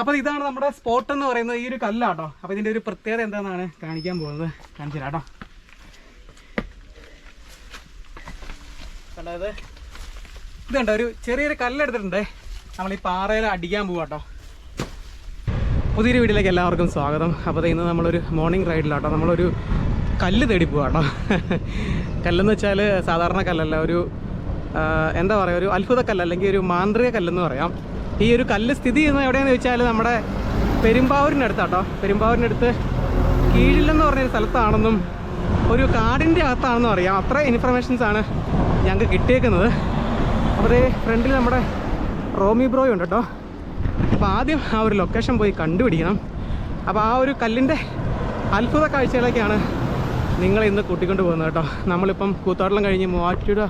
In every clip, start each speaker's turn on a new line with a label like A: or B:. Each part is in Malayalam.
A: അപ്പോൾ ഇതാണ് നമ്മുടെ സ്പോട്ട് എന്ന് പറയുന്നത് ഈ ഒരു കല്ലാട്ടോ. അപ്പോൾ ഇതിന്റെ ഒരു പ്രത്യേകത എന്താണെന്നാണ് കാണിക്കാൻ പോകുന്നത്. കാണിച്ചു തരാം കണ്ടത് ഇത്? കണ്ടോ ഒരു ചെറിയൊരു കല്ലെടുത്തിട്ടുണ്ട് നമ്മൾ ഈ പാറയിൽ അടിക്കാൻ പോവാട്ടോ. പുതിയൊരു വീട്ടിലേക്ക് എല്ലാവർക്കും സ്വാഗതം. അപ്പോൾ ഇന്ന് നമ്മളൊരു മോർണിംഗ് റൈഡിലാട്ടോ നമ്മളൊരു കല്ല് തേടി പോവാട്ടോ. കല്ലെന്ന് വെച്ചാൽ സാധാരണ കല്ലല്ല ഒരു എന്താ പറയുക ഒരു അത്ഭുത കല്ല് അല്ലെങ്കിൽ ഒരു മാന്ത്രിക കല്ലെന്ന് പറയാം. ഈ ഒരു കല്ല് സ്ഥിതി ചെയ്യുന്നത് എവിടെയാണെന്ന് വെച്ചാൽ നമ്മുടെ പെരുമ്പാവൂരിനടുത്താട്ടോ അടുത്ത് കീഴിലെന്ന് പറഞ്ഞൊരു സ്ഥലത്താണെന്നും ഒരു കാടിന്റെ അകത്താണെന്നും അറിയാം. അത്ര ഇൻഫർമേഷൻസാണ് ഞങ്ങൾക്ക് കിട്ടിയേക്കുന്നത്. അപ്പോൾ ഫ്രണ്ടിൽ നമ്മുടെ റോമി ബ്രോയും ഉണ്ട് കേട്ടോ. അപ്പോൾ ആദ്യം ആ ഒരു ലൊക്കേഷൻ പോയി കണ്ടുപിടിക്കണം. അപ്പോൾ ആ ഒരു കല്ലിന്റെ അത്ഭുത കാഴ്ചകളൊക്കെയാണ് നിങ്ങളെ ഇന്ന് കൂട്ടിക്കൊണ്ട് പോകുന്നത് കേട്ടോ. നമ്മളിപ്പം കൂത്താടലം കഴിഞ്ഞ് Muvattupuzha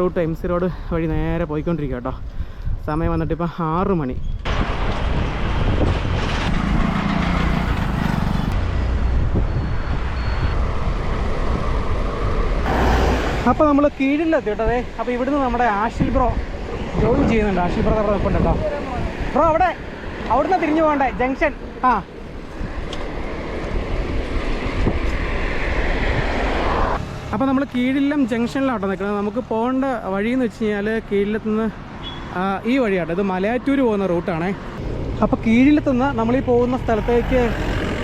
A: route M C road വഴി നേരെ പോയിക്കൊണ്ടിരിക്കുക കേട്ടോ. സമയം വന്നിട്ട് ഇപ്പം ആറ് മണി. അപ്പോൾ നമ്മൾ കീഴിലെത്തി കേട്ടതേ അപ്പോൾ ഇവിടുന്ന് നമ്മുടെ ആഷിൽ ബ്രോ ജോയിൻ ചെയ്യുന്നുണ്ട്. ആഷിൽ ബ്രോ അവിടെ നിൽപ്പുണ്ട് കേട്ടോ. ബ്രോ അവിടെ അവിടുന്ന് തിരിഞ്ഞു പോകണ്ടേ? ജംഗ്ഷൻ. ആ. അപ്പോൾ നമ്മൾ കീഴിലം ജംഗ്ഷനിലാട്ടോ നിൽക്കുന്നത്. നമുക്ക് പോകേണ്ട വഴി എന്ന് വെച്ച് കഴിഞ്ഞാൽ കീഴിലത്തുനിന്ന് ആ, ഈ വഴിയാട്ടോ ഇത് മലയാറ്റൂർ പോകുന്ന റൂട്ടാണേ. അപ്പോൾ കീഴിലെത്തുന്ന ഈ പോകുന്ന സ്ഥലത്തേക്ക്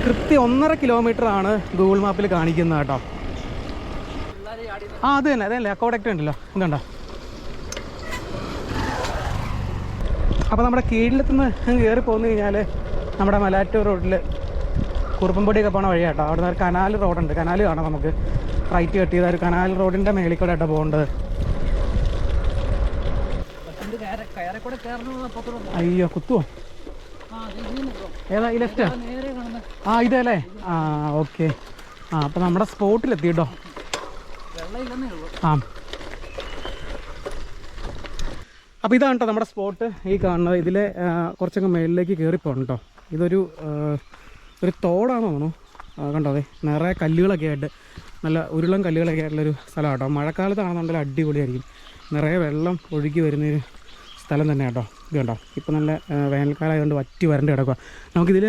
A: കൃത്യം ഒന്നര കിലോമീറ്റർ ആണ് ഗൂഗിൾ മാപ്പിൽ കാണിക്കുന്നത് കേട്ടോ. ആ അത് തന്നെ അതല്ലേ അക്കോഡക്റ്റ് ഉണ്ടല്ലോ. ഇതുണ്ടോ അപ്പോൾ നമ്മുടെ കീഴിലെത്തുന്ന കയറി പോന്നു കഴിഞ്ഞാൽ നമ്മുടെ മലാറ്റൂർ റോഡിൽ കുറുപ്പംപൊടിയൊക്കെ പോണ വഴിയാട്ടോ അവിടെ നിന്ന് ഒരു കനാൽ റോഡുണ്ട്. കനാൽ കാണാം നമുക്ക്. റൈറ്റ് കട്ട് ചെയ്ത കനാൽ റോഡിന്റെ മേളിൽ കൂടെ ആട്ടോ പോകേണ്ടത്. അയ്യോ കുത്തുവോ ഏതാ ഈ ലെഫ്റ്റാ? ആ ഇതല്ലേ? ആ ഓക്കെ. ആ അപ്പൊ നമ്മുടെ സ്പോട്ടിലെത്തി കേട്ടോ ആ. അപ്പോൾ ഇതാണ് കേട്ടോ നമ്മുടെ സ്പോട്ട്. ഈ കാണുന്നത് ഇതിലെ കുറച്ചങ്ങ് മേളിലേക്ക് കയറിപ്പോകണം കേട്ടോ. ഇതൊരു ഒരു തോടാണെന്ന് തോന്നുന്നു. ആ, കണ്ടോ അതെ നിറയെ കല്ലുകളൊക്കെ ആയിട്ട് നല്ല ഉരുളം കല്ലുകളൊക്കെ ആയിട്ടുള്ളൊരു സ്ഥലമാണ് കേട്ടോ. മഴക്കാലത്താണെന്നുണ്ടെങ്കിൽ അടിപൊളിയായിരിക്കും. നിറയെ വെള്ളം ഒഴുകി വരുന്നൊരു സ്ഥലം തന്നെ കേട്ടോ. ഇത് കണ്ടോ? ഇപ്പോൾ നല്ല വേനൽക്കാലമായതുകൊണ്ട് വറ്റി വരണ്ട് കിടക്കുക നമുക്കിതിൽ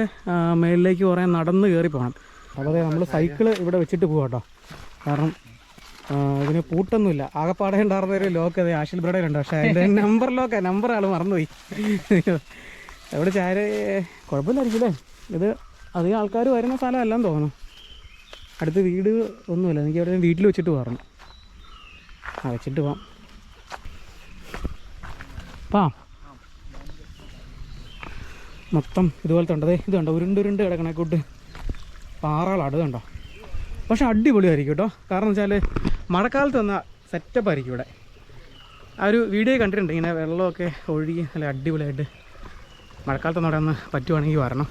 A: മേളിലേക്ക് കുറേ നടന്ന് കയറി പോകണം അപ്പോൾ നമ്മൾ സൈക്കിൾ ഇവിടെ വെച്ചിട്ട് പോകാം കേട്ടോ. കാരണം ഇതിന് പൂട്ടൊന്നുമില്ല. ആകെപ്പാടെ ഉണ്ടായിരുന്ന ഒരു ലോക്ക് അതെ ആഷിൽ ബ്രഡയിലുണ്ട് പക്ഷേ അതിന്റെ നമ്പർ ലോക്കാണ് നമ്പർ ആൾ മറന്നുപോയി. എവിടെ ചാര കുഴപ്പമില്ലായിരിക്കും അല്ലേ ഇത് അധികം ആൾക്കാർ വരുന്ന സ്ഥലമല്ലെന്ന് തോന്നുന്നു. അടുത്ത് വീട് ഒന്നുമില്ല. എനിക്ക് അവിടെ വീട്ടിൽ വെച്ചിട്ട് പോകാറുണ്ട്. ആ വെച്ചിട്ട് പോവാം. പാ മൊത്തം ഇതുപോലത്തെ ഉണ്ട് അതെ ഇത് കണ്ടോ? ഉരുണ്ട് ഉരുണ്ട് കിടക്കണേ കൂട്ട് പാറകളാണ് ഇത് കണ്ടോ? പക്ഷെ അടിപൊളിയായിരിക്കും കേട്ടോ. കാരണം വെച്ചാൽ മഴക്കാലത്ത് വന്ന സെറ്റപ്പ് ആയിരിക്കും ഇവിടെ. ആ ഒരു വീഡിയോ കണ്ടിട്ടുണ്ട്. ഇങ്ങനെ വെള്ളമൊക്കെ ഒഴുകി നല്ല അടിപൊളിയായിട്ട് മഴക്കാലത്ത് അവിടെ ഒന്ന് പറ്റുവാണെങ്കിൽ വരണം.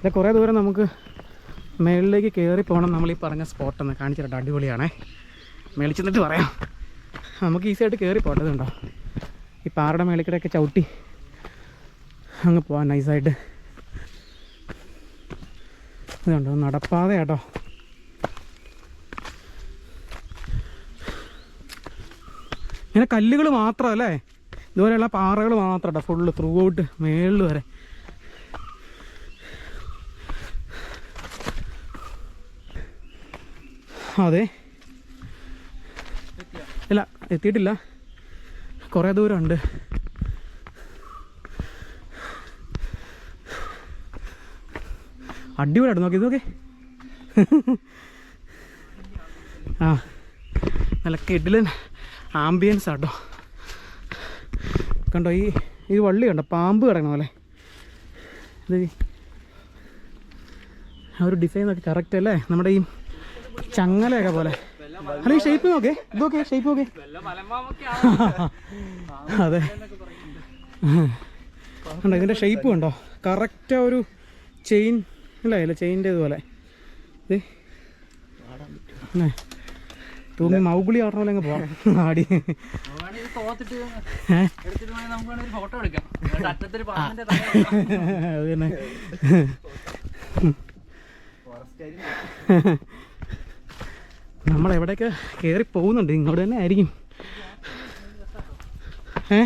A: ഇത് കുറേ ദൂരം നമുക്ക് മേളിലേക്ക് കയറി പോകണം നമ്മൾ ഈ പറഞ്ഞ സ്പോട്ടൊന്ന് കാണിച്ചിട്ടുണ്ട്. അടിപൊളിയാണേ. മേളിച്ചെന്നിട്ട് പറയാം. നമുക്ക് ഈസിയായിട്ട് കയറി പോകേണ്ടതുണ്ടോ? ഈ പാറയുടെ മേളിക്കടയൊക്കെ കൂടെയൊക്കെ ചവിട്ടി അങ്ങ് പോവാൻ നൈസായിട്ട് ഇതുണ്ട് നടപ്പാതെ കേട്ടോ ഇങ്ങനെ കല്ലുകൾ മാത്രമല്ലേ ഇതുപോലെയുള്ള പാറകൾ മാത്രം ഫുള്ള് ത്രൂ ഔട്ട് മേളിൽ വരെ. അതെ. ഇല്ല എത്തിയിട്ടില്ല. കുറേ ദൂരമുണ്ട്. അടിപൊളിയായിട്ട് നോക്കി നോക്കി. ആ നല്ല കിഡിലൻ ആംബിയൻസ് ആട്ടോ. കണ്ടോ ഈ ഈ വള്ളി കണ്ടോ പാമ്പ് കിടക്കണ ആ ഒരു ഡിസൈൻ ഒക്കെ കറക്റ്റ് അല്ലേ? നമ്മുടെ ഈ ചങ്ങലയൊക്കെ പോലെ. അല്ല ഈ ഷേപ്പ് നോക്കേ. ഇത് നോക്കേ ഷേപ്പ് നോക്കേ. അതെ. കണ്ടോ ഇതിന്റെ ഷേപ്പ് കണ്ടോ? കറക്റ്റ് ഒരു ചെയിൻ അല്ലേ? അല്ല ചെയിന്റെ ഇതുപോലെ. ഇത് തൂങ്ങി മൗഗുളി ആടണ പോലെ അങ്ങ് പോവാം. ആടി. അത് തന്നെ. നമ്മൾ എവിടെയൊക്കെ കയറി പോകുന്നുണ്ട്? ഇങ്ങോട്ട് തന്നെ ആയിരിക്കും. ഏ?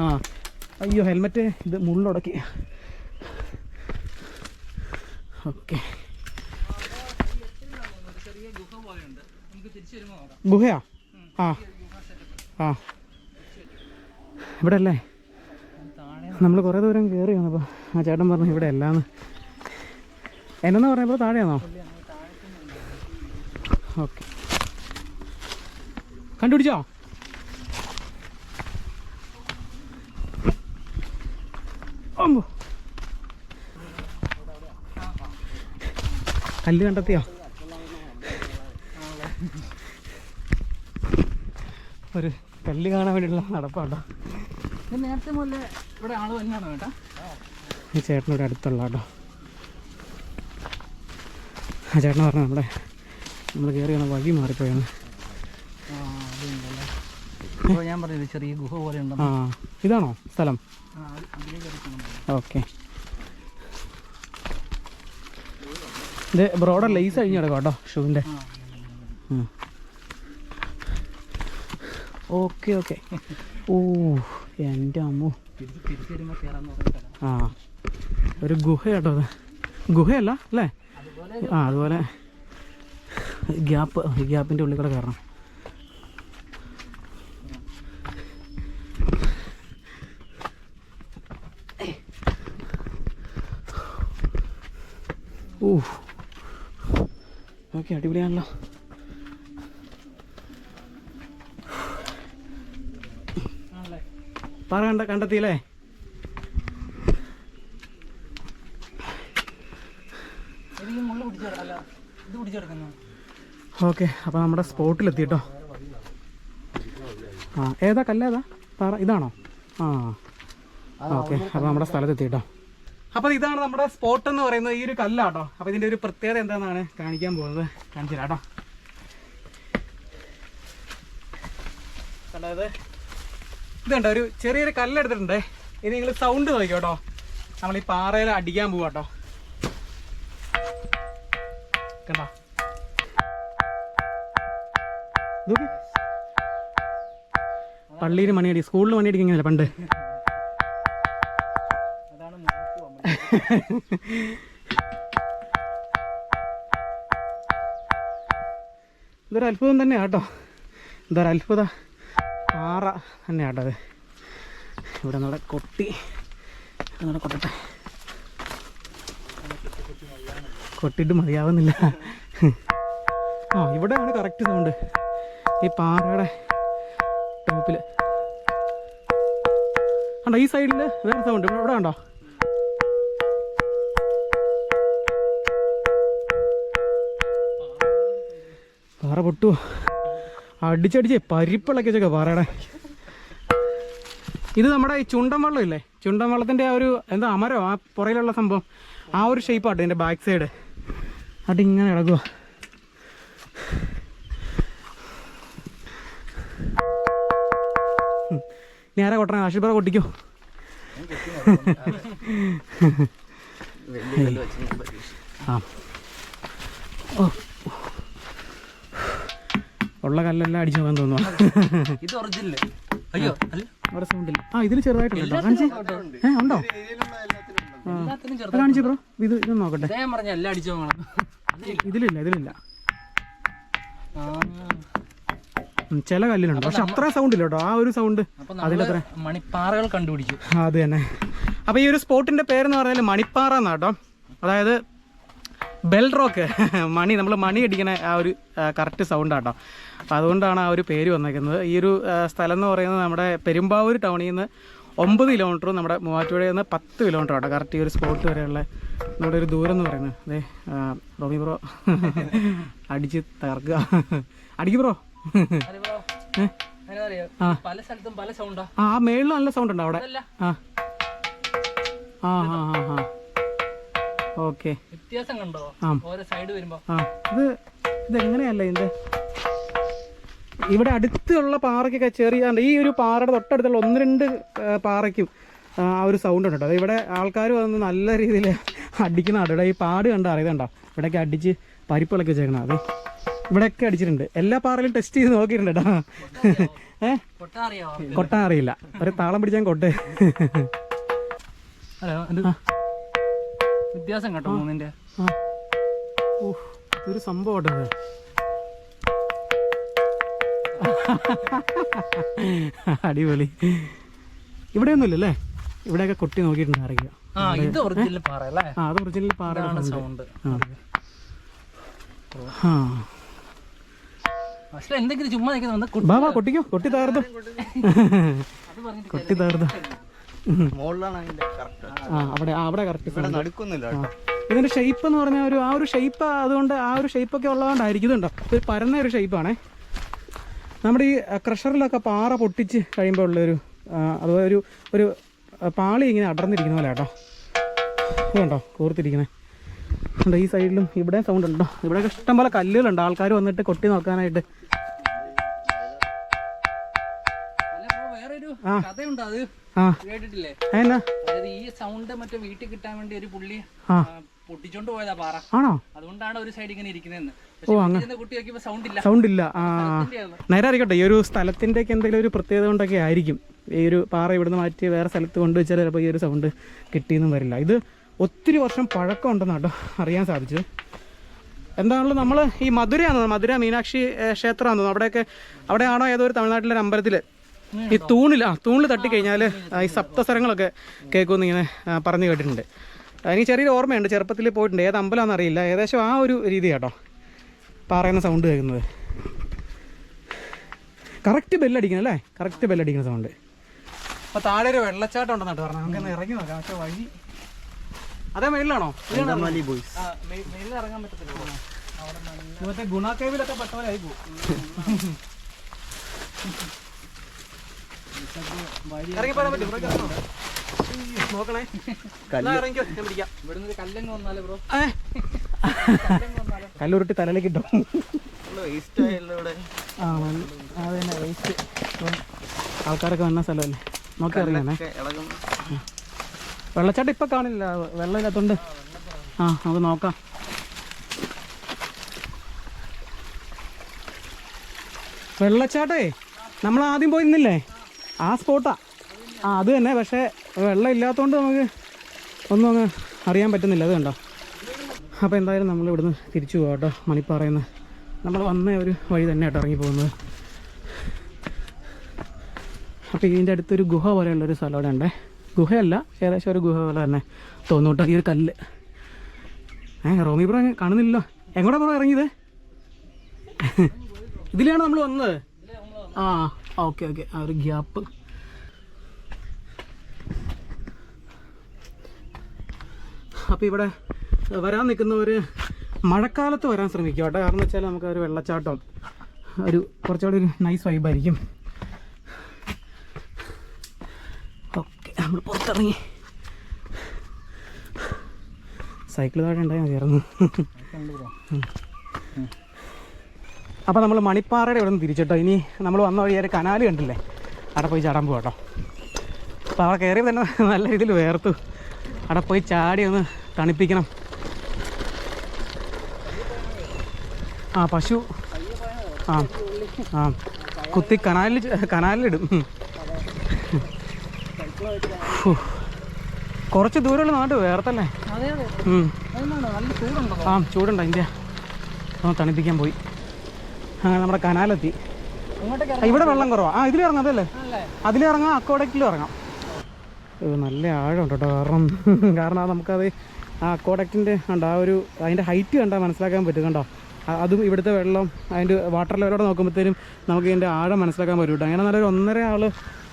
A: ആ. അയ്യോ ഹെൽമെറ്റ് ഇത് മുള്ളുടക്കി. ഓക്കെ. ഗുഹയാ? ആ. ആ. ഇവിടെ അല്ലേ നമ്മൾ കുറേ ദൂരം കയറി വന്നപ്പോൾ ആ ചേട്ടൻ പറഞ്ഞു ഇവിടെ അല്ലാന്ന് എന്നു പറഞ്ഞപ്പോൾ താഴെയാണോ ഓക്കെ. കണ്ടുപിടിച്ചോ. കല്ല് കണ്ടെത്തിയോ? ഒരു കല്ല് കാണാൻ വേണ്ടിയുള്ള നടപ്പാട്ടോ.
B: നേരത്തെ മുതൽ ഇവിടെ ആൾ തന്നെയാണോ കേട്ടോ
A: ഈ ചേട്ടനോട് അടുത്തുള്ള കേട്ടോ ആ ചേട്ടൻ പറഞ്ഞു നമ്മുടെ നമ്മൾ കയറിയാണ് വഴി
B: മാറിപ്പോയാണ്. ഞാൻ പറഞ്ഞത് ചെറിയ ഗുഹ പോലെ
A: ആ ഇതാണോ സ്ഥലം? ഓക്കെ. ഇത് ബ്രോഡർ ലേസ് കഴിഞ്ഞ് കിടക്കാം കേട്ടോ
B: ഷൂവിന്റെ.
A: Okay okay. ഓ എന്റെ അമ്മോ. ആ ഒരു ഗുഹ കേട്ടോ അത്. ഗുഹയല്ല അല്ലേ? ആ അതുപോലെ. ഗ്യാപ്പ് ഗ്യാപ്പിന്റെ ഉള്ളിൽ കൂടെ കയറണം. ഓ ഓക്കെ അടിപൊളിയാണല്ലോ. പറ കണ്ട കണ്ടെത്തിയില്ലേ?
B: ഈ മുള്ള പിടിച്ചെടുക്കല്ല ഇത് പിടിച്ചെടുക്കുന്നു
A: ഓക്കെ അപ്പോൾ നമ്മുടെ സ്പോട്ടിലെത്തി കേട്ടോ ആ ഏതാ കല്ലേതാ പാറ ഇതാണോ? ആ ഓക്കെ അപ്പോൾ നമ്മുടെ സ്ഥലത്തെത്തി കേട്ടോ അപ്പോൾ ഇതാണ് നമ്മുടെ സ്പോട്ട് എന്ന് പറയുന്നത് ഈ ഒരു കല്ലാട്ടോ. അപ്പോൾ ഇതിന്റെ ഒരു പ്രത്യേകത എന്താണെന്നാണ് കാണിക്കാൻ പോകുന്നത്. കാണിച്ചു കേട്ടോ കണ്ടത് ഇത്? കണ്ടോ ഒരു ചെറിയൊരു കല്ലെടുത്തിട്ടുണ്ടേ ഇനി നിങ്ങൾ സൗണ്ട് നോക്കിക്കോട്ടോ കേട്ടോ നമ്മൾ ഈ പാറയിൽ അടിക്കാൻ പോവാട്ടോ കണ്ടോ? നോക്ക്. പള്ളിയിൽ മണിയടി സ്കൂളിൽ മണിയടിക്കും ഇങ്ങനെയല്ല പണ്ട്? ഇതൊരു അത്ഭുതം തന്നെയാണ് കേട്ടോ. ഇതൊരു അത്ഭുത പാറ തന്നെയാണ് കേട്ടോ അത്. ഇവിടെ നമ്മുടെ കൊട്ടി. നമ്മുടെ കൊട്ടട്ടെ. കൊട്ടിട്ട് മതിയാവുന്നില്ല. ആ ഇവിടെയാണ് കറക്റ്റ് സൗണ്ട് ഈ പാറയുടെ ടോപ്പിൽ കണ്ടോ ഈ സൈഡിൽ വേറെ സൗണ്ട് ഇവിടെ ഇവിടെ കണ്ടോ? പാറ പൊട്ടുവോ അടിച്ചടിച്ച് പരിപ്പിളക്കി വെച്ചൊക്കെ പാറയുടെ. ഇത് നമ്മുടെ ഈ ചുണ്ടൻ വെള്ളം ഇല്ലേ? ചുണ്ടൻ വെള്ളത്തിന്റെ ആ ഒരു എന്താ അമരോ? ആ പുറയിലുള്ള സംഭവം. ആ ഒരു ഷേപ്പ് ഷേപ്പാട്ടോ ഇതിന്റെ ബാക്ക് സൈഡ് അതിങ്ങനെ കിടക്കുക ഇനി കൊട്ടണം. ആഷിപ്പറ കൊട്ടിക്കോ. ആ. ഓ. ഉള്ള കല്ലെല്ലാം അടിച്ചു പോകാൻ തോന്നുന്നു
B: ഇത് ഒറിജിനൽ അയ്യോ
A: അവിടെ ആ ഇതിൽ ചെറുതായിട്ടുണ്ട് കാണിച്ചേ. ഏ ഉണ്ടോ? കാണിച്ചു ബ്രോ. ഇത് ഇത് നോക്കട്ടെ. ഇതിലില്ല ഇതിലില്ല. ചില കല്ലിലുണ്ട്. പക്ഷെ അത്ര സൗണ്ട് ഇല്ല കേട്ടോ. ആ ഒരു സൗണ്ട്
B: നമ്മൾ മണിപ്പാറകൾ കണ്ടുപിടിച്ചു.
A: അത് തന്നെ. അപ്പോൾ ഈ ഒരു സ്പോട്ടിന്റെ പേരെന്ന് പറഞ്ഞാൽ മണിപ്പാറ എന്നാ കേട്ടോ. അതായത് ബെൽ റോക്ക്. മണി നമ്മൾ മണി അടിക്കണ ആ ഒരു കറക്റ്റ് സൗണ്ട് ആട്ടോ അപ്പോൾ അതുകൊണ്ടാണ് ആ ഒരു പേര് വന്നേക്കുന്നത്. ഈ ഒരു സ്ഥലം എന്ന് പറയുന്നത് നമ്മുടെ പെരുമ്പാവൂർ ടൗണിൽ നിന്ന് ഒമ്പത് കിലോമീറ്ററും നമ്മുടെ മൂവാറ്റുപുഴയിൽ നിന്ന് പത്ത് കിലോമീറ്റർ ആട്ടോ. കറക്റ്റ് ഈ ഒരു സ്പോട്ട് വരെയുള്ള നമ്മുടെ ഒരു ദൂരം എന്ന് പറയുന്നത്. അതെ റോമി ബ്രോ. അടിച്ച് തകർക്കുക. അടിക്ക് ബ്രോ.
B: പല സ്ഥലത്തും പല സൗണ്ടാ
A: ആ. മേളിൽ നല്ല സൗണ്ട് ഉണ്ടോ അവിടെ. ആ. ആ ആ ഓക്കെ.
B: വ്യത്യാസം കണ്ടോ. ഓരോ സൈഡ് വരുമ്പോ.
A: ആ. ഇത് ഇതെങ്ങനെയല്ല ഇത്? ഇവിടെ അടുത്തുള്ള പാറയ്ക്കൊക്കെ ചെറിയ ഈ ഒരു പാറയുടെ തൊട്ടടുത്തുള്ള ഒന്ന് രണ്ട് പാറയ്ക്കും ആ ഒരു സൗണ്ട് ഉണ്ട് കേട്ടോ. ഇവിടെ ആൾക്കാർ വന്ന് നല്ല രീതിയിൽ അടിക്കുന്ന ഇവിടെ ഈ പാട് കണ്ട അറിയതുണ്ടോ ഇവിടെയൊക്കെ അടിച്ച് പരിപ്പിളക്കി വെച്ചേക്കണം അത് ഇവിടെയൊക്കെ അടിച്ചിട്ടുണ്ട്. എല്ലാ പാറയിലും ടെസ്റ്റ് ചെയ്ത് നോക്കിയിട്ടുണ്ട് കേട്ടോ ഏ?
B: കൊട്ടാറിയാവോ
A: കൊട്ടാൻ അറിയില്ല. ഒരു താളം പിടിച്ചാൽ കൊട്ടെ.
B: വ്യത്യാസം കേട്ടോ മൂന്നിന്റെ.
A: ഒരു സംഭവം കേട്ടോ. അടിപൊളി. ഇവിടെയൊന്നുമില്ലല്ലേ ഇവിടെയൊക്കെ കൊട്ടി നോക്കിയിട്ടുണ്ട്
B: ആ ഇത് ഒറിജിനൽ പാറ അല്ലേ?
A: ആ അത് ഒറിജിനൽ പാറയുടെ
B: സൗണ്ട്
A: ആ.
B: പക്ഷെ എന്തെങ്കിലും ചുമ്മാ നിൽക്കുന്ന വന്ന്
A: ബാ ബാ കൊട്ടിക്കോ കൊട്ടി
B: പറഞ്ഞിട്ട്
A: കൊട്ടി
C: അതിന്റെ
A: ആ അവിടെ അവിടെ കറക്റ്റ്
C: ഇവിടെ നടുക്കൊന്നുമില്ല
A: ഇതിന്റെ ഷേപ്പ് എന്ന് പറഞ്ഞാൽ ഒരു ആ ഒരു ഷേപ്പ് അതുകൊണ്ട് ആ ഒരു ഷേപ്പ് ഒക്കെ ഉള്ളതുകൊണ്ടായിരിക്കും ഇതുണ്ടോ ഒരു പരന്ന ഒരു ഷേപ്പാണേ നമ്മുടെ ഈ ക്രഷറിലൊക്കെ പാറ പൊട്ടിച്ച് കഴിയുമ്പോൾ ഉള്ളൊരു ഒരു അതുപോലെ ഒരു ഒരു പാളി ഇങ്ങനെ അടർന്നിരിക്കുന്ന പോലെ കേട്ടോ. ഇതുണ്ടോ? കൂർത്തിരിക്കുന്നത് ഉണ്ട് ഈ സൈഡിലും ഇവിടെ സൗണ്ട് ഉണ്ടോ ഇവിടെ ഇഷ്ടംപോലെ കല്ലുകളുണ്ട്. ആൾക്കാർ വന്നിട്ട് കൊട്ടി നോക്കാനായിട്ട്.
B: ഈ സൗണ്ട് മറ്റേ വീട്ടിൽ കിട്ടാൻ വേണ്ടി ഒരു പുള്ളി പൊട്ടിച്ചോണ്ട് പോയതാ പാറ.
A: ആണോ?
B: അതുകൊണ്ടാണ് ഒരു സൈഡ് ഇങ്ങനെ ഇരിക്കുന്നതെന്ന്. സൗണ്ട് ഇല്ല.
A: നേരെ ആയിരിക്കട്ടെ ഈ ഒരു സ്ഥലത്തിന്റെ ഒക്കെ എന്തെങ്കിലും ഒരു പ്രത്യേകത കൊണ്ടൊക്കെ ആയിരിക്കും. ഈ ഒരു പാറ ഇവിടുന്ന് മാറ്റി വേറെ സ്ഥലത്ത് കൊണ്ടുവച്ചാൽ ചിലപ്പോൾ ഈ ഒരു സൗണ്ട് കിട്ടിയെന്നും വരില്ല. ഇത് ഒത്തിരി വർഷം പഴക്കം ഉണ്ടെന്ന് കേട്ടോ അറിയാൻ സാധിച്ചത്. എന്താണല്ലോ നമ്മൾ ഈ മധുരയാണെന്ന് മധുര മീനാക്ഷി ക്ഷേത്രമാണെന്ന് അവിടെയൊക്കെ അവിടെയാണോ ഏതോ ഒരു തമിഴ്നാട്ടിലെ ഒരു അമ്പലത്തിൽ ഈ തൂണിൽ ആ തൂണിൽ തട്ടിക്കഴിഞ്ഞാൽ ഈ സപ്തസ്വരങ്ങളൊക്കെ കേൾക്കുമെന്ന് ഇങ്ങനെ പറഞ്ഞു കേട്ടിട്ടുണ്ട്. എനിക്ക് ചെറിയൊരു ഓർമ്മയുണ്ട്. ചെറുപ്പത്തിൽ പോയിട്ടുണ്ട്. ഏത് അമ്പലമാണെന്ന് അറിയില്ല. ഏകദേശം ആ ഒരു രീതി കേട്ടോ പറയുന്ന സൗണ്ട് കേൾക്കുന്നത്. കറക്റ്റ് ബെല്ലടിക്കണം അല്ലേ? കറക്റ്റ് ബെല്ലടിക്കുന്ന സൗണ്ട്. അപ്പോൾ താഴെ ഒരു വെള്ളച്ചാട്ടം ഉണ്ടെന്നാട്ട് പറഞ്ഞു നമുക്ക് ഇറങ്ങി നോക്കാം. പക്ഷേ വഴി അതേ മേളിലാണോ?
B: ഇറങ്ങാൻ പറ്റത്തില്ല
A: മറ്റേ ഗുണാക്കേവിലൊക്കെ പെട്ടവരായി പോകും? നോക്കണേ. എന്നാ ഇറങ്ങിക്കോ ഞാൻ പിടിക്കാം.
B: ഇവിടുന്ന് ഒരു കല്ലങ്ങ് വന്നാലേ ബ്രോ?
A: ഏ. കല്ലുരുട്ടി തലയിലേക്ക് ഇട്ടോ ആൾക്കാരൊക്കെ വന്ന സ്ഥലമല്ലേ? നോക്കി അറിയാനേ വെള്ളച്ചാട്ടം ഇപ്പം കാണില്ല. വെള്ളമില്ലാത്തോണ്ട്. ആ നമുക്ക് നോക്കാം. വെള്ളച്ചാട്ടേ നമ്മൾ ആദ്യം പോയിരുന്നില്ലേ ആ സ്പോട്ടാ. ആ അത് തന്നെ. പക്ഷേ വെള്ളം ഇല്ലാത്തതുകൊണ്ട് നമുക്ക് ഒന്നും അങ്ങ് അറിയാൻ പറ്റുന്നില്ല. അത് കണ്ടോ? അപ്പോൾ എന്തായാലും നമ്മൾ ഇവിടുന്ന് തിരിച്ചു പോകാം കേട്ടോ. മണിപ്പാറയുന്ന നമ്മൾ വന്ന ഒരു വഴി തന്നെ കേട്ടോ ഇറങ്ങി പോകുന്നത്. അപ്പോൾ ഇതിന്റെ അടുത്തൊരു ഗുഹ പോലെയുള്ളൊരു സ്ഥലം അവിടെ ഉണ്ടേ. ഗുഹയല്ല ഏകദേശം ഒരു ഗുഹ പോലെ തന്നെ. തോന്നൂട്ടോ ഈ ഒരു കല്ല്. ഏ റോമി ബ്രോ കാണുന്നില്ലല്ലോ. എങ്ങോട്ടാ ബ്രോ ഇറങ്ങിയത്? ഇതിലാണ് നമ്മൾ വന്നത്? ആ ഓക്കെ ഓക്കെ. ആ ഒരു ഗ്യാപ്പ്. അപ്പോൾ ഇവിടെ വരാൻ നിൽക്കുന്നവർ മഴക്കാലത്ത് വരാൻ ശ്രമിക്കുക കേട്ടോ കാരണം വെച്ചാൽ നമുക്ക് ഒരു വെള്ളച്ചാട്ടം ഒരു കുറച്ചുകൂടി ഒരു നൈസ് വൈബായിരിക്കും നമ്മൾ പുറത്തിറങ്ങി. സൈക്കിൾ താഴെ ഉണ്ടായാൽ മതിയായിരുന്നു അപ്പോൾ നമ്മൾ മണിപ്പാറയുടെ ഇവിടെ നിന്ന് തിരിച്ചിട്ടോ. ഇനി നമ്മൾ വന്ന വഴി ഒരു കനാൽ കണ്ടില്ലേ? അവിടെ പോയി ചാടാൻ പോകട്ടോ അപ്പോൾ അവിടെ കയറി തന്നെ നല്ല രീതിയിൽ വേർത്തു. അവിടെ പോയി ചാടി ഒന്ന് തണുപ്പിക്കണം. ആ പശു. ആ ആ. കുത്തി കനാലിൽ കനാലിലിടും. കുറച്ച് ദൂരമുള്ള നാട് വേർത്തല്ലേ
B: തന്നെ.
A: ആ ചൂടുണ്ടോ ഇന്ത്യ? ഒന്ന് തണുപ്പിക്കാൻ പോയി. അങ്ങനെ നമ്മുടെ കനാലെത്തി. ഇവിടെ വെള്ളം കുറവാ. ആ ഇതിലിറങ്ങാം അതല്ലേ? അതിലിറങ്ങാം അക്കോടക്കിലും ഇറങ്ങാം ഇത് നല്ല ആഴമുണ്ട് കേട്ടോ കാരണം കാരണം നമുക്കത് ആ അക്കോഡക്റ്റിന്റെ ഉണ്ട് ആ ഒരു അതിന്റെ ഹൈറ്റ് കണ്ടാൽ മനസ്സിലാക്കാൻ പറ്റും കണ്ടോ? അതും ഇവിടുത്തെ വെള്ളം അതിന്റെ വാട്ടർ ലെവലോടെ നോക്കുമ്പോഴത്തേനും നമുക്ക് ഇതിന്റെ ആഴം മനസ്സിലാക്കാൻ പറ്റും കേട്ടോ. അങ്ങനെ നല്ലൊരു ഒന്നര ആൾ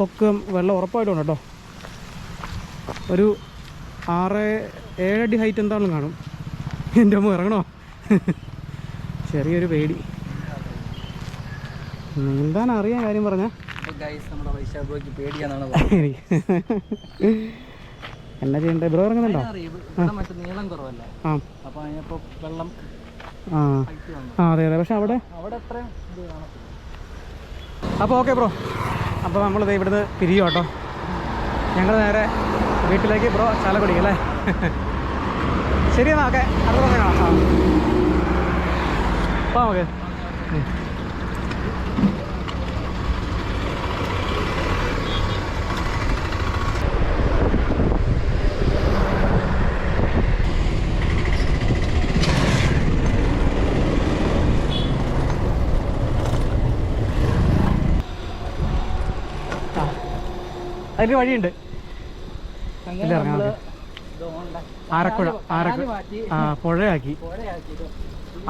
A: ഒക്കെ വെള്ളം ഉറപ്പായിട്ടുണ്ട് കേട്ടോ. ഒരു ആറ് ഏഴടി ഹൈറ്റ് എന്താണെന്ന് കാണും. എന്റെ അമ്മ ഇറങ്ങണോ? ചെറിയൊരു പേടി. നീന്താൻ അറിയാൻ കാര്യം പറഞ്ഞാൽ എന്നാ ചെയ്യണ്ടേ? ബ്രോ ഇറങ്ങുന്നുണ്ടോ? ആ. അതെ അതെ. പക്ഷെ അവിടെ അപ്പോൾ ഓക്കെ ബ്രോ. അപ്പോൾ നമ്മളിത് ഇവിടുന്ന് പിരിയോട്ടോ ഞങ്ങൾ നേരെ വീട്ടിലേക്ക് ബ്രോ ചാല കുടിക്കും അല്ലേ? ശരി എന്നാൽ ഓക്കെ. അടുത്ത ദിവസം കാണാം. അപ്പോൾ നമുക്ക്. അതിന് വഴിയുണ്ട്. ഇല്ല, ഇറങ്ങാൻ ആരക്കുഴ ആരക്കുഴ ആ പുഴയാക്കി.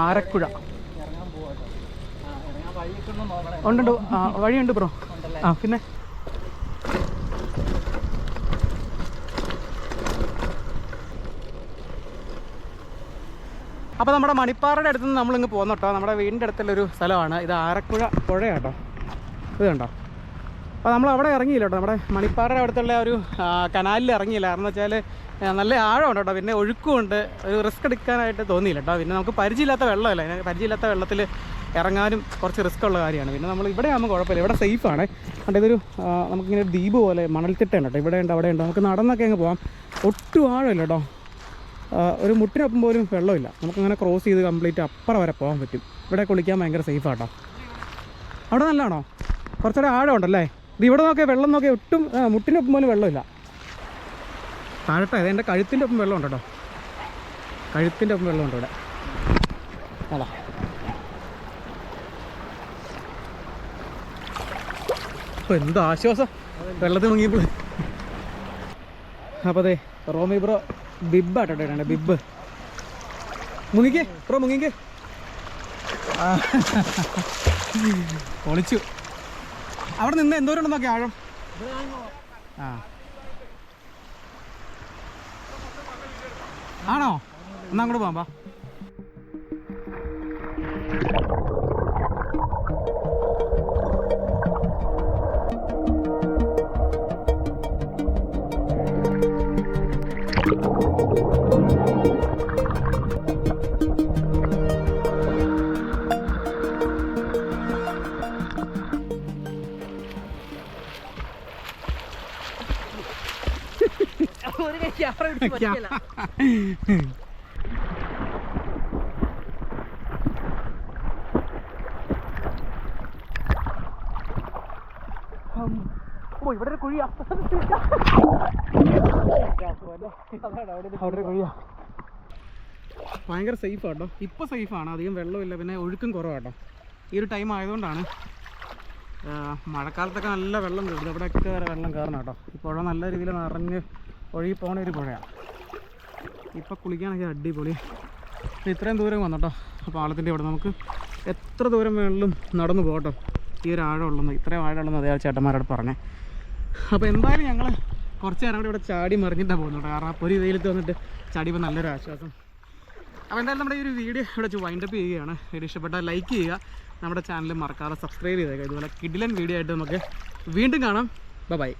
A: ആരക്കുഴ. ഉണ്ടുണ്ട്. വഴിയുണ്ട് ബ്രോ. ആ പിന്നെ? അപ്പോൾ നമ്മുടെ മണിപ്പാറയുടെ അടുത്ത് നിന്ന് നമ്മളിങ്ങ് പോകുന്നു കേട്ടോ നമ്മുടെ വീടിന്റെ അടുത്തുള്ളൊരു സ്ഥലമാണ്. ഇത് ആരക്കുഴ പുഴയാട്ടോ. ഇത് കണ്ടോ? അപ്പോൾ നമ്മൾ അവിടെ ഇറങ്ങിയില്ല കേട്ടോ. നമ്മുടെ മണിപ്പാറയുടെ അടുത്തുള്ള ഒരു കനാലിൽ ഇറങ്ങിയില്ല. കാരണം വെച്ചാൽ നല്ല ആഴമുണ്ട് കേട്ടോ. പിന്നെ ഒഴുക്കുമുണ്ട്. ഒരു റിസ്ക് എടുക്കാനായിട്ട് തോന്നിയില്ല കേട്ടോ. പിന്നെ നമുക്ക് പരിചയമില്ലാത്ത വെള്ളമല്ല. അതിന് പരിചയമില്ലാത്ത വെള്ളത്തിൽ ഇറങ്ങാനും കുറച്ച് റിസ്ക് ഉള്ള കാര്യമാണ്. പിന്നെ നമ്മൾ ഇവിടെ ആകുമ്പോൾ കുഴപ്പമില്ല. ഇവിടെ സേഫാണ് കണ്ടോ ഇതൊരു നമുക്കിങ്ങനെ ഒരു ദ്വീപ് പോലെ മണൽത്തിട്ടുണ്ട് കേട്ടോ. ഇവിടെ ഉണ്ട് അവിടെ ഉണ്ട്. നമുക്ക് നടന്നൊക്കെ അങ്ങ് പോകാം ഒട്ടും ആഴമില്ല കേട്ടോ. ഒരു മുട്ടിനൊപ്പം പോലും വെള്ളമില്ല. നമുക്കങ്ങനെ ക്രോസ് ചെയ്ത് കംപ്ലീറ്റ് അപ്പുറം വരെ പോകാൻ പറ്റും. ഇവിടെ കുളിക്കാൻ ഭയങ്കര സേഫാട്ടോ അവിടെ നല്ലതാണോ? കുറച്ചുകൂടെ ആഴമുണ്ടല്ലേ? ഇത് ഇവിടെ നോക്കിയാൽ വെള്ളം നോക്കിയാൽ ഒട്ടും മുട്ടിനൊപ്പം പോലും വെള്ളമില്ല. താഴട്ടെ അത് എന്റെ കഴുത്തിന്റെ ഒപ്പം വെള്ളമുണ്ട് കേട്ടോ കഴുത്തിന്റെ ഒപ്പം വെള്ളമുണ്ട് ഇവിടെ? അതാ അപ്പോൾ എന്ത് ആശ്വാസം. വെള്ളത്തിൽ മുങ്ങിയപ്പോൾ അപ്പോൾ അതെ റോമി ബ്രോ ആട്ടോ ഇടേണ്ട ബിബ്. മുങ്ങിക്കേ ബ്രോ മുങ്ങിക്കേ. ആ. അവിടെ നിന്ന് എന്തോരം ഉണ്ടെന്നൊക്കെ ആഴം. ആ. ആണോ? എന്നാ അങ്ങോട്ട് പോകാം
B: ക്യാമറ പിടിച്ച് പറ്റിയല്ല.
A: ഓ ഇവിടെ ഒരു കുഴിയാ. അവിടെ ഒരു കുഴിയാ. ഭയങ്കര സേഫ് ആട്ടോ. ഇപ്പൊ സേഫ് ആണ്. അധികം വെള്ളമില്ല. പിന്നെ ഒഴുക്കും കുറവാട്ടോ. ഈ ഒരു ടൈം ആയതുകൊണ്ടാണ് മഴക്കാലത്തൊക്കെ നല്ല വെള്ളം കയറുന്നു ഇവിടെയൊക്കെ വരെ വെള്ളം കയറണം കേട്ടോ ഇപ്പോഴും നല്ല രീതിയിൽ നിറഞ്ഞ് ഒഴുകി പോണ ഒരു പുഴയാണ് ഇപ്പോൾ കുളിക്കാനൊക്കെ അടിപൊളി. അപ്പോൾ ഇത്രയും ദൂരം വന്നോട്ടോ. പാളത്തിന്റെ ഇവിടെ നമുക്ക് എത്ര ദൂരം വേണമെങ്കിലും നടന്നു പോകട്ടോ ഈ ഒരു ആഴമുള്ളെന്ന് ഇത്രയും ആഴമുള്ളെന്ന് അതേ ചേട്ടന്മാരോട് പറഞ്ഞേ. അപ്പോൾ എന്തായാലും ഞങ്ങൾ കുറച്ച് നേരം കൂടി ഇവിടെ ചാടി മറിഞ്ഞിട്ടാണ് പോകുന്നുണ്ട് കാരണം ആ ഒരു വെയിലത്ത് വന്നിട്ട് ചാടിയപ്പോൾ നല്ലൊരു ആശ്വാസം. അപ്പോൾ എന്തായാലും നമ്മുടെ ഈ ഒരു വീഡിയോ ഇവിടെ വൈൻഡപ്പ് ചെയ്യുകയാണ്. വീഡിയോ ഇഷ്ടപ്പെട്ടാൽ ലൈക്ക് ചെയ്യുക. നമ്മുടെ ചാനൽ മറക്കാതെ സബ്സ്ക്രൈബ് ചെയ്തേക്കുക. ഇതുപോലെ കിഡിലൻ വീഡിയോ ആയിട്ട് നമുക്ക് വീണ്ടും കാണാം. ബൈ